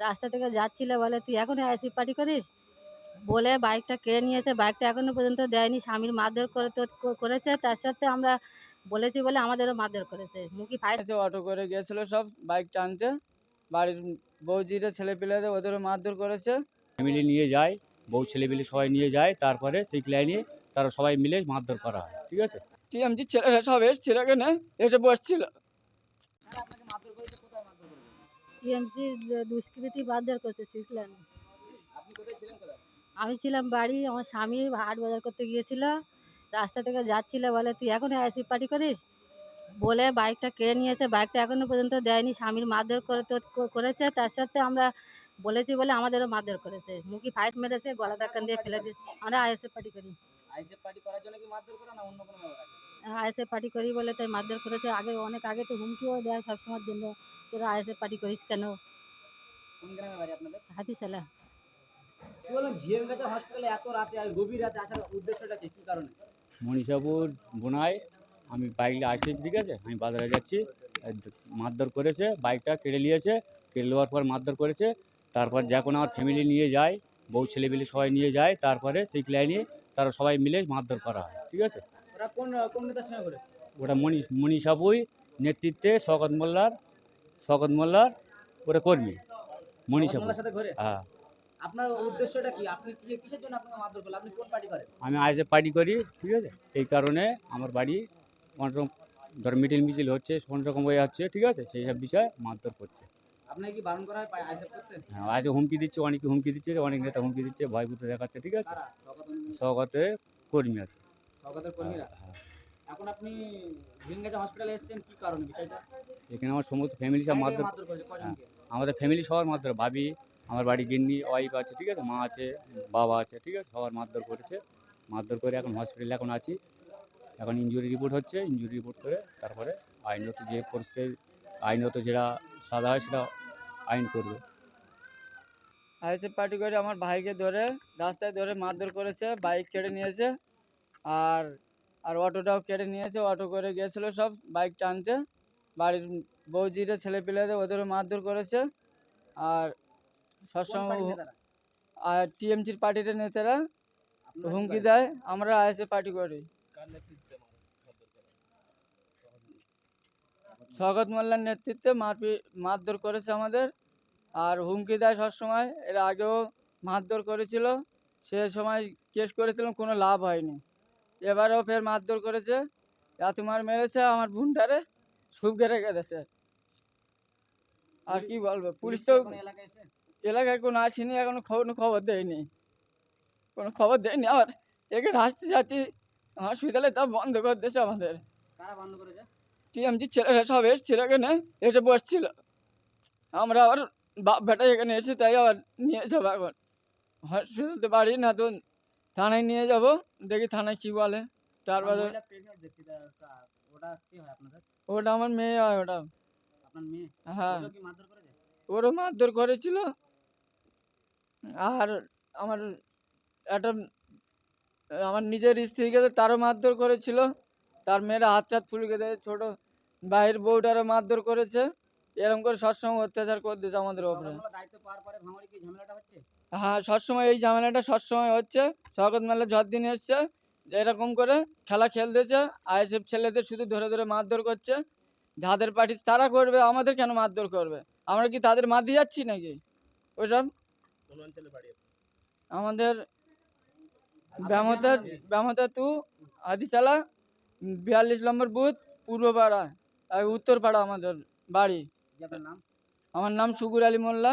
রাস্তা থেকে যাচ্ছিল বলে তুই এখনই আইসি পার্টি করিস? বলে বাইকটা কেড়ে নিয়েছে। বাইকটা এখনও পর্যন্ত দেয়নি। স্বামীর মারধর করে তো করেছে। তার সত্ত্বে আমরা বলেছি বলে আমাদেরও মারধর করেছে। মুখি ফাইট অটো করে গিয়েছিল সব বাইক টানতে। বাড়ির বৌজিরা ছেলে পেলেদের ওদেরও মারধর করেছে। ফ্যামিলি নিয়ে যায় বউ ছেলেপিলে সবাই নিয়ে যায়। তারপরে সেই লাইনে তারা সবাই মিলে মারধর করা হয়। ঠিক আছে? টিএমজি ছেলেরা সব এসছিল এখানে এসে বসছিল। টিএমসি দুষ্কৃতি করছে সিক্স লাইন আমি ছিলাম বাড়ি, আমার স্বামী হাট বাজার করতে গিয়েছিল, রাস্তা থেকে যাচ্ছিল, বলে, তুই এখনই আইসি পার্টি করিস? বলে, বাইকটা কেড়ে নিয়েছে? বাইকটা এখনও পর্যন্ত দেয়নি, স্বামীর মারধর করে তো করেছে, তার সত্ত্বে আমরা বলেছি বলে আমাদেরও মারধর করেছে। মুখি ফাইট মেরেছে, গলা ধাক্কান দিয়ে ফেলে দিয়ে, আমরা আইএসএফ পার্টি করি আইসে পার্টি করার জন্য কি মারধর করে না অন্য কোনো আইএসএফ পার্টি করি বলে তাই মারধর করেছে। আগে অনেক আগে তো হুমকিও দেয় সবসময়ের জন্য তোরা আইএসএফ পার্টি করিস কেন? কোন গ্রামে বাড়ি আপনাদের? হাতিশালা। কি বলুন জিএমগাছা হসপিটালে এত রাতে আর গভীর রাতে আসার উদ্দেশ্যটা কি? কি কারণে? মনীষাপুর বোনায় আমি বাইক আসতেছি ঠিক আছে? আমি বাজারে যাচ্ছি মারধর করেছে বাইকটা কেড়ে নিয়েছে কেড়ে নেওয়ার পর মারধর করেছে তারপর যখন আমার ফ্যামিলি নিয়ে যায় বউ ছেলেপিলে সবাই নিয়ে যায় তারপরে সেই লাইনে তারা সবাই মিলে মারধর করা হয় ঠিক আছে? ওরা কোন কোন নেতার সঙ্গে করে ওটা মনি মনীষাপুই নেতৃত্বে শকত মোল্লার শকত মোল্লার ওটা কর্মী আপনার সাথে হ্যাঁ। আপনার উদ্দেশ্যটা কি? আপনি কিসের জন্য আপনাকে মারধর করলেন? আপনি কোন পার্টি করেন? আমি আইসে পার্টি করি ঠিক আছে? এই কারণে আমার বাড়ি অনেক রকম ধর মিটিং মিছিল হচ্ছে অনেক রকম হয়ে যাচ্ছে ঠিক আছে? সেই সব বিষয়ে মারধর করছে। আপনাকে কি বারণ করা হয়? করতে হ্যাঁ আজকে হুমকি দিচ্ছে অনেকে হুমকি দিচ্ছে অনেক নেতা হুমকি দিচ্ছে ভয় ভূতে দেখাচ্ছে ঠিক আছে? স্বাগত কর্মী আছে। কর্মীরা। হ্যাঁ, এখন আপনি ভিনগাজা হসপিটালে এসেছেন কি কারণে? বিষয়টা? এখানে আমার সমস্ত ফ্যামিলি সব মারধর করেছে কজনকে আমাদের ফ্যামিলি সবার মারধর ভাবি আমার বাড়ি গিন্নি ওয়াইফ আছে ঠিক আছে? মা আছে বাবা আছে ঠিক আছে? সবার মারধর করেছে। মারধর করে এখন হসপিটালে এখন আছি। এখন ইঞ্জুরি রিপোর্ট হচ্ছে ইঞ্জুরি রিপোর্ট করে তারপরে আইনত যে পরিস্থিতি আইনত যেটা সাদা হয় সেটা আইন করবে। আইসেফ পার্টি করে আমার ভাইকে ধরে রাস্তায় ধরে মারধর করেছে বাইক কেড়ে নিয়েছে। আর আর অটোটাও কেড়ে নিয়েছে অটো করে গিয়েছিল সব বাইক টানতে। বাড়ির বৌজিরা ছেলে পেলেদের ওদেরও মারধর করেছে। আর সবসময় আর টিএমসির পার্টির নেতারা হুমকি দেয় আমরা আইএসএ পার্টি করি। স্বগত মোল্লার নেতৃত্বে মারপি মারধর করেছে আমাদের। আর হুমকি দেয় সবসময় এর আগেও মারধর করেছিল। সে সময় কেস করেছিলাম কোনো লাভ হয়নি। এবারেও ফের মারধর করেছে। এত মার মেরেছে আমার বোনটারে সুপকে রেখে দিয়েছে। আর কি বলব পুলিশ তো এলাকায় কোনো আসেনি এখনও খবর খবর দেয়নি। কোনো খবর দেয়নি আবার। এখানে আসতে যাচ্ছি হসপিটালে তা বন্ধ করে দিয়েছে আমাদের। টিএমজি ছেলেরা সব এসেছিল এখানে এসে বসছিল। আমরা আবার বাপ বেটা এখানে এসে তাই আবার নিয়ে যাব এখন। হসপিটালতে বাড়ি না তো থানায় নিয়ে যাব দেখি থানায় কি বলে। তারপরে ওটা আমার মেয়ে হয় ওটা। হ্যাঁ। ওরও মারধর করেছিল। আর আমার একটা আমার নিজের স্ত্রীকে তারও মারধর করেছিল। তার মেয়েরা হাত চাত ফুলকে দেয় ছোটো বাইরের বউটারও মারধর করেছে। এরকম করে সবসময় অত্যাচার করে দিয়েছে আমাদের ওপরে। হ্যাঁ সবসময় এই ঝামেলাটা সবসময় হচ্ছে। শকত মেলা ঝড় দিন এসছে এরকম করে খেলা খেলতেছে আইএসএফ ছেলেদের শুধু ধরে ধরে মারধর করছে। যাদের পার্টি তারা করবে আমাদের কেন মারধর করবে? আমরা কি তাদের মার দিয়ে যাচ্ছি নাকি? ওসব? আমাদের ব্যামতা ব্যামতা টু হাদিশালা বিয়াল্লিশ নম্বর বুথ পূর্বপাড়া আর উত্তরপাড়া আমাদের বাড়ি। আমার নাম সুগুর আলী মোল্লা।